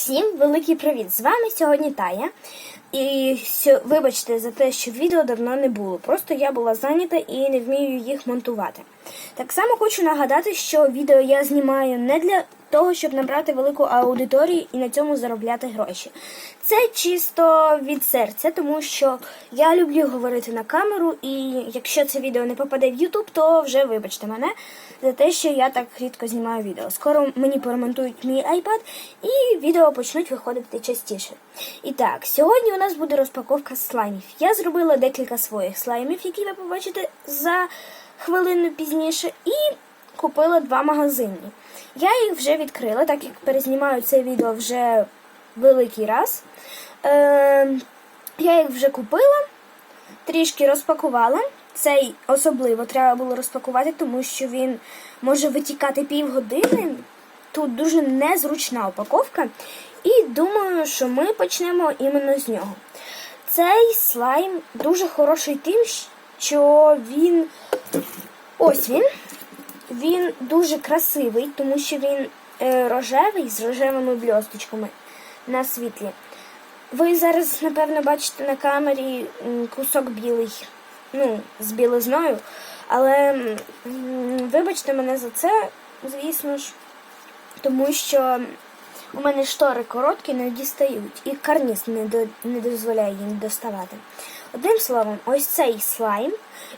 Всім великий привіт! З вами сьогодні Тая. І вибачте за те, що відео давно не було. Просто я була зайнята і не вмію їх монтувати. Так само хочу нагадати, що відео я знімаю не для того, щоб набрати велику аудиторію і на цьому заробляти гроші. Це чисто від серця, тому що я люблю говорити на камеру, і якщо це відео не попаде в YouTube, то вже вибачте мене за те, що я так рідко знімаю відео. Скоро мені поремонтують мій iPad і відео почнуть виходити частіше. І так, сьогодні у нас буде розпаковка слаймів. Я зробила декілька своїх слаймів, які ви побачите за хвилину пізніше, і купила два магазини. Я їх вже відкрила, так як перезнімаю це відео вже великий раз. Е, я їх вже купила, трішки розпакувала. Цей особливо треба було розпакувати, тому що він може витікати півгодини. Тут дуже незручна упаковка. І думаю, що ми почнемо іменно з нього. Цей слайм дуже хороший тим, що він. Ось він. Він дуже красивий, тому що він е, рожевий з рожевими бльосточками на світлі. Ви зараз, напевно, бачите на камері кусок білий, ну, з білизною. Але вибачте мене за це, звісно ж, тому що у мене штори короткі, не дістають, і карніс не, до, не дозволяє їм доставати. Одним словом, ось цей слайм,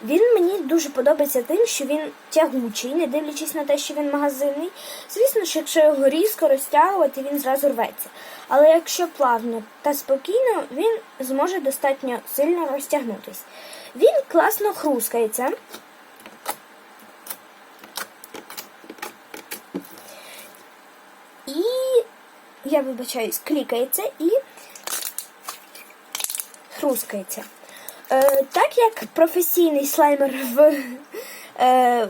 він мені дуже подобається тим, що він тягучий, не дивлячись на те, що він магазинний. Звісно ж, якщо його різко розтягувати, він зразу рветься. Але якщо плавно та спокійно, він зможе достатньо сильно розтягнутись. Він класно хрускається. І я вибачаюсь, клікається і хрускається. Е, так як професійний слаймер в е,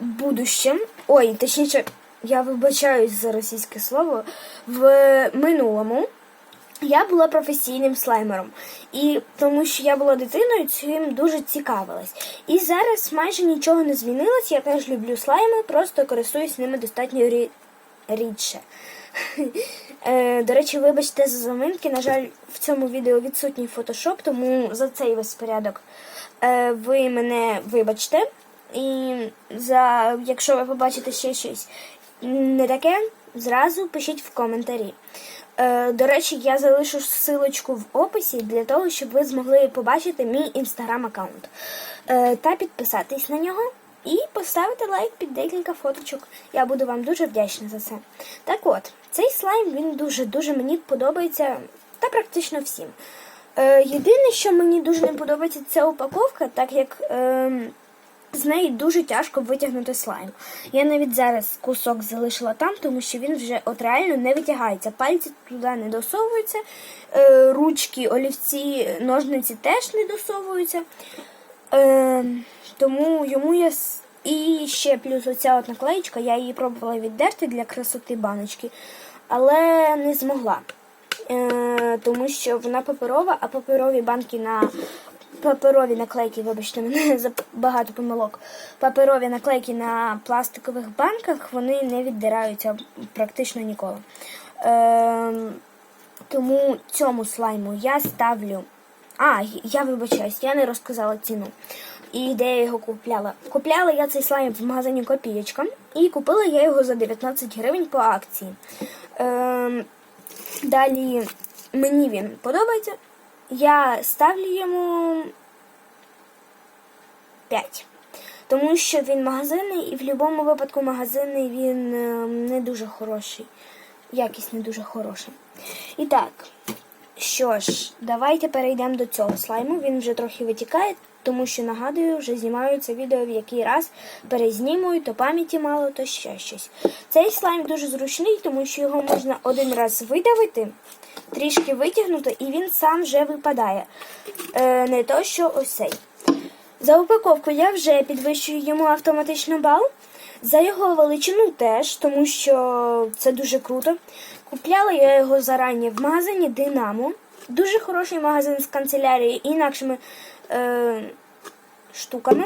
будущем, ой, точніше, я вибачаюсь за російське слово, в минулому. Я була професійним слаймером, і тому що я була дитиною, цим дуже цікавилась. І зараз майже нічого не змінилось. Я теж люблю слайми, просто користуюсь ними достатньо рі... рідше. Е, До речі, вибачте за заминки. На жаль, в цьому відео відсутній фотошоп, тому за цей весь порядок е, ви мене вибачте. І за якщо ви побачите ще щось не таке, зразу пишіть в коментарі. Е, До речі, я залишу силочку в описі для того, щоб ви змогли побачити мій інстаграм-аккаунт та підписатись на нього. І поставити лайк під декілька фоточок. Я буду вам дуже вдячна за це. Так от, цей слайм він дуже-дуже мені подобається та практично всім. Е, єдине, що мені дуже не подобається, це упаковка, так як е, з неї дуже тяжко витягнути слайм. Я навіть зараз кусок залишила там, тому що він вже от реально не витягається. Пальці туди не досовуються, е, ручки, олівці, ножниці теж не досовуються. Е, тому йому я і ще плюс оця от наклеїчка, я її пробувала віддерти для красоти баночки, але не змогла. Е, тому що вона паперова, а паперові банки на паперові наклейки, вибачте мене за багато помилок. Паперові наклейки на пластикових банках вони не віддираються практично ніколи. Е, тому цьому слайму я ставлю. А, я вибачаюсь, я не розказала ціну. І де я його купляла. Купляла я цей слайм в магазині Копієчка і купила я його за 19 гривень по акції. Ем, далі мені він подобається. Я ставлю йому 5. Тому що він магазинний і в будь-якому випадку магазинний він е, не дуже хороший. Якість не дуже хороша. І так, що ж, давайте перейдемо до цього слайму. Він вже трохи витікає, тому що нагадую, вже знімаю це відео в який раз перезнімую, то пам'яті мало, то ще щось. Цей слайм дуже зручний, тому що його можна один раз видавити, трішки витягнути, і він сам вже випадає. Е, не то, що ось цей. За упаковку я вже підвищую йому автоматично бал. За його величину теж, тому що це дуже круто. Купляла я його зарані в магазині Динамо. Дуже хороший магазин з канцелярією і інакшими е, штуками.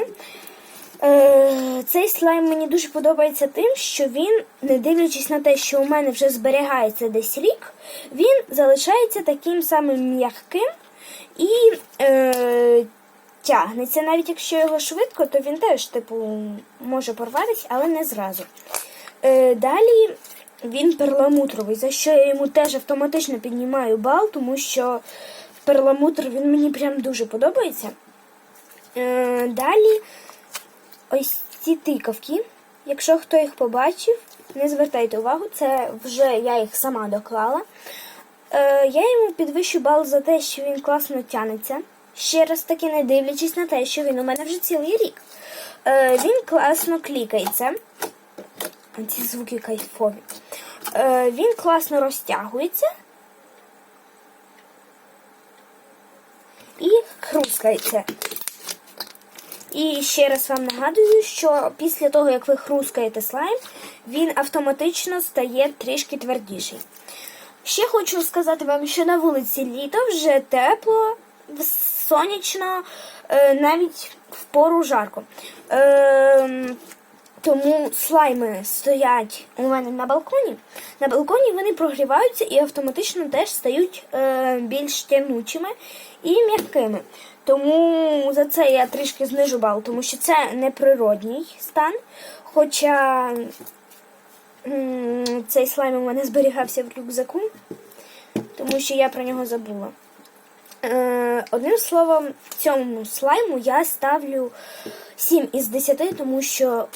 Е, цей слайм мені дуже подобається тим, що він, не дивлячись на те, що у мене вже зберігається десь рік, він залишається таким самим м'яким і е, тягнеться. Навіть якщо його швидко, то він теж, типу, може порватися, але не зразу. Е, далі він перламутровий, за що я йому теж автоматично піднімаю бал, тому що перламутр він мені прям дуже подобається. Е, далі ось ці тикавки. Якщо хто їх побачив, не звертайте увагу, це вже я їх сама доклала. Е, я йому підвищу бал за те, що він класно тянеться. Ще раз таки, не дивлячись на те, що він у мене вже цілий рік. Е, він класно клікається. Ці звуки кайфові. Е, він класно розтягується і хрускається. І ще раз вам нагадую, що після того, як ви хрускаєте слайм, він автоматично стає трішки твердіший. Ще хочу сказати вам, що на вулиці літо вже тепло, сонячно, е, навіть в пору жарко. Тому слайми стоять у мене на балконі. На балконі вони прогріваються і автоматично теж стають е, більш тягнучими і м'якими. Тому за це я трішки знижу бал, тому що це неприродній стан. Хоча цей слайм у мене зберігався в рюкзаку, тому що я про нього забула. Е, одним словом, цьому слайму я ставлю 7 із 10, тому що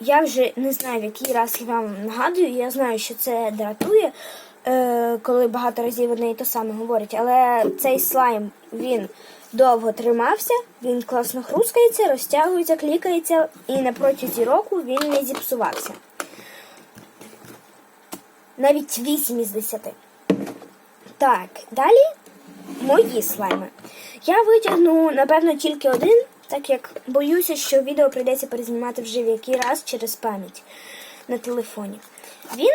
я вже не знаю, в який раз я вам нагадую. Я знаю, що це дратує, е, коли багато разів одне і те саме говорять. Але цей слайм він довго тримався, він класно хрускається, розтягується, клікається, і на протязі року він не зіпсувався. Навіть 8 із 10. Так, далі мої слайми. Я витягну, напевно, тільки один, так як боюся, що відео прийдеться перезнімати вже в який раз через пам'ять на телефоні. Він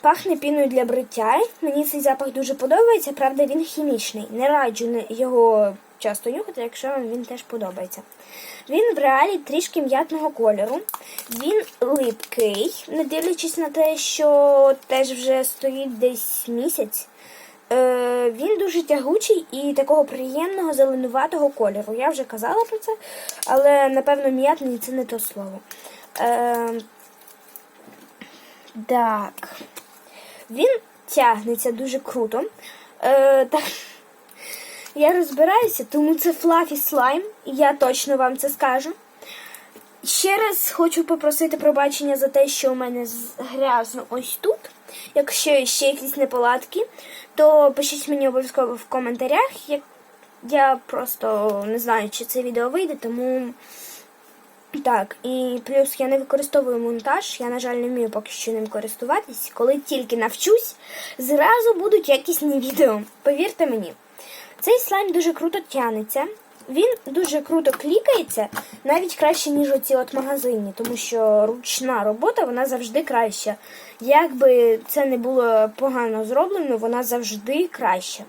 пахне піною для бриття. Мені цей запах дуже подобається, правда, він хімічний. Не раджу його часто нюхати, якщо вам він теж подобається. Він в реалі трішки м'ятного кольору. Він липкий, не дивлячись на те, що теж вже стоїть десь місяць. Е, Він дуже тягучий і такого приємного зеленуватого кольору. Я вже казала про це, але напевно м'ятний це не то слово. Е, Так. Він тягнеться дуже круто. Е, так. Я розбираюся, тому це флафі слайм, я точно вам це скажу. Ще раз хочу попросити пробачення за те, що у мене грязно ось тут. Якщо ще якісь неполадки, то пишіть мені обов'язково в коментарях. Я просто не знаю, чи це відео вийде, тому так, і плюс я не використовую монтаж, я, на жаль, не вмію поки що ним користуватись. Коли тільки навчусь, зразу будуть якісні відео. Повірте мені. Цей слайм дуже круто тянеться. Він дуже круто клікається, навіть краще, ніж оці от магазині, тому що ручна робота вона завжди краща. Як би це не було погано зроблено, вона завжди краща.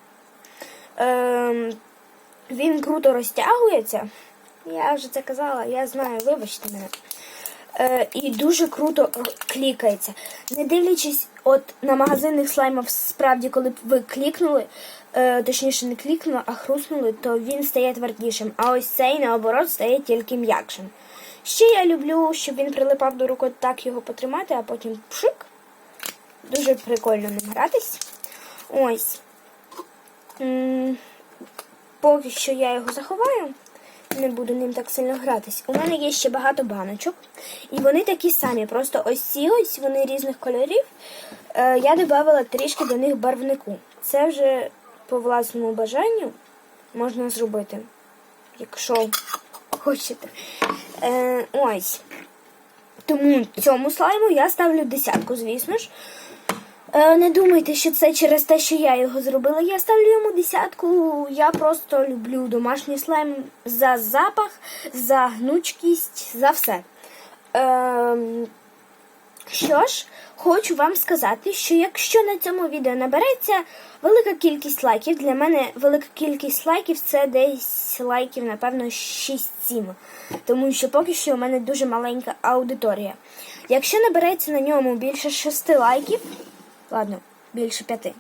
Ем, Він круто розтягується. Я вже це казала, я знаю, вибачте мене. Е, І дуже круто клікається. Не дивлячись от на магазинних слаймів, справді, коли б ви клікнули, е, точніше не клікнули, а хруснули, то він стає твердішим. А ось цей, наоборот, стає тільки м'якшим. Ще я люблю, щоб він прилипав до руки, так його потримати, а потім пшик. Дуже прикольно ним гратись. Ось. Поки що я його заховаю. Не буду ним так сильно гратись. У мене є ще багато баночок. І вони такі самі. Просто ось ці ось вони різних кольорів. Е, Я додавала трішки до них барвнику. Це вже по власному бажанню можна зробити, якщо хочете. Е, Ось. Тому цьому слайму я ставлю десятку, звісно ж. Е, Не думайте, що це через те, що я його зробила. Я ставлю йому десятку. Я просто люблю домашній слайм за запах, за гнучкість, за все. Е, Що ж, хочу вам сказати, що якщо на цьому відео набереться велика кількість лайків, для мене велика кількість лайків це десь лайків, напевно, 6-7. Тому що поки що у мене дуже маленька аудиторія. Якщо набереться на ньому більше 6 лайків, ладно, більше 5,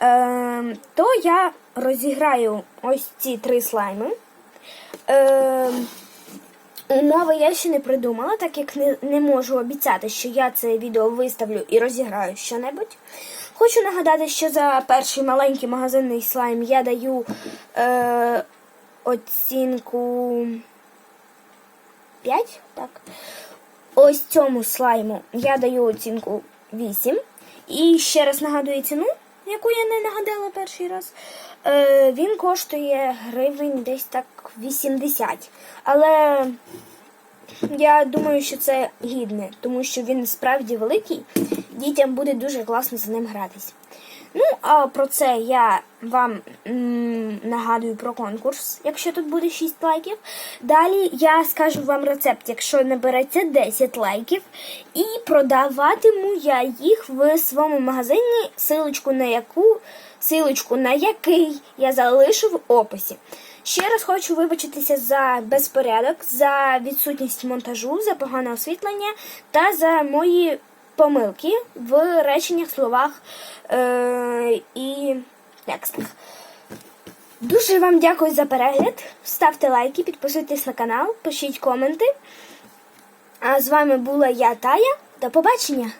е, то я розіграю ось ці три слайми. Е, Умови я ще не придумала, так як не, не можу обіцяти, що я це відео виставлю і розіграю що-небудь. Хочу нагадати, що за перший маленький магазинний слайм я даю е, оцінку 5. Так. Ось цьому слайму я даю оцінку 8. І ще раз нагадую ціну, яку я не нагадала перший раз. Е, він коштує гривень десь так 80. Але я думаю, що це гідне, тому що він справді великий. Дітям буде дуже класно за ним гратись. Ну, а про це я вам м, нагадую про конкурс, якщо тут буде 6 лайків. Далі я скажу вам рецепт, якщо набереться 10 лайків. І продаватиму я їх в своєму магазині, силочку на яку, силочку на який я залишу в описі. Ще раз хочу вибачитися за безпорядок, за відсутність монтажу, за погане освітлення та за мої помилки в реченнях, словах е- і текстах. Дуже вам дякую за перегляд. Ставте лайки, підписуйтесь на канал, пишіть коменти. А з вами була я, Тая. До побачення!